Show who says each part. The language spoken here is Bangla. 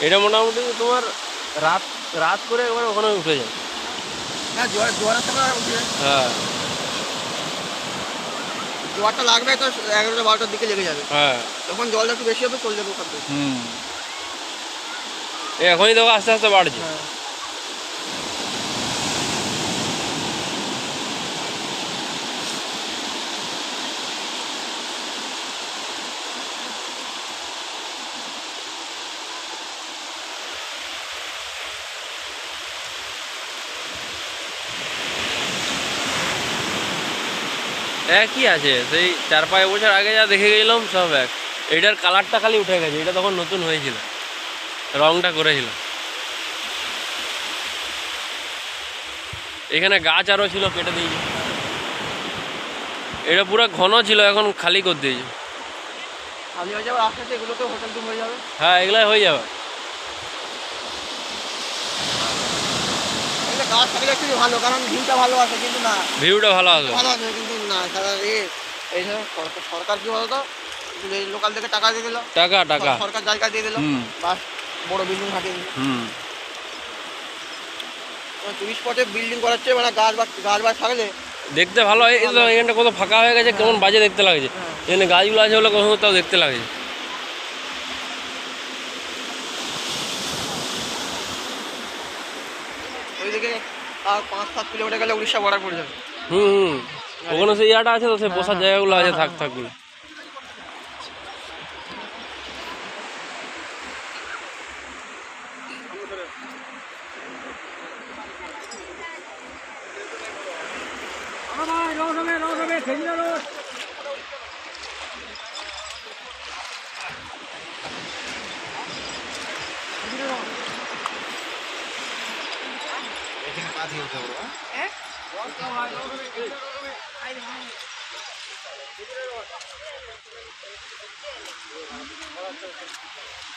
Speaker 1: এটা মোটামুটি তোমার রাত রাত করে একবার ওখানে উঠে যায়।
Speaker 2: হ্যাঁ জোয়ার জোয়ারের উঠে
Speaker 1: হ্যাঁ।
Speaker 2: জোয়ারটা লাগবে তো এগারোটা বারোটার দিকে লেগে যাবে।
Speaker 1: হ্যাঁ।
Speaker 2: তখন জলটা একটু বেশি হবে চলে যাবে ওখান থেকে।
Speaker 1: হুম। এখনই দেখো আস্তে আস্তে বাড়ছে।
Speaker 2: হ্যাঁ।
Speaker 1: একই আছে। সেই চার পাঁচ বছর আগে যা দেখে গেলাম সব এক। এটার কালারটা খালি উঠে গেছে এটা তখন নতুন হয়েছিল। রংটা করেছিল। এখানে গাছ আরও ছিল কেটে দিয়েছে। এটা পুরো ঘন ছিল এখন খালি করে দিয়েছে।
Speaker 2: হয়ে রুম হয়ে যাবে।
Speaker 1: হ্যাঁ এগুলাই হয়ে
Speaker 2: এগুলো ভালো কারণ ভিউটা ভালো আছে কিন্তু না।
Speaker 1: ভিউটা ভালো আসবে
Speaker 2: ভালো আছে কিন্তু না সারা এ এই সরকার- সরকার কি বলতো? লোকাল থেকে টাকা দিয়ে দিল।
Speaker 1: টাকা টাকা।
Speaker 2: সরকার জায়গা দিয়ে দিল। বাস বড় বিল্ডিং হাঁটিয়ে দিল। টুরিস্ট স্পটে বিল্ডিং করাচ্ছে মানে গাছ বা গাছ থাকলে।
Speaker 1: দেখতে ভালো হয় এখানটা কত ফাঁকা হয়ে গেছে কেমন বাজে দেখতে লাগছে।
Speaker 2: হ্যাঁ।
Speaker 1: এখানে গাছগুলো আছে বলে কোথাও কোথাও দেখতে লাগছে।
Speaker 2: ওইদিকে আর পাঁচ সাত কিলোমিটার গেলে উড়িষ্যা বর্ডার পড়ে যাবে।
Speaker 1: হুম হুম। ওখানে সেই ইয়াটা আছে তো সেই বসার জায়গাগুলো আছে থাক থাকবে Thank you. রাজি হতে হবে হ্যাঁ Thank you.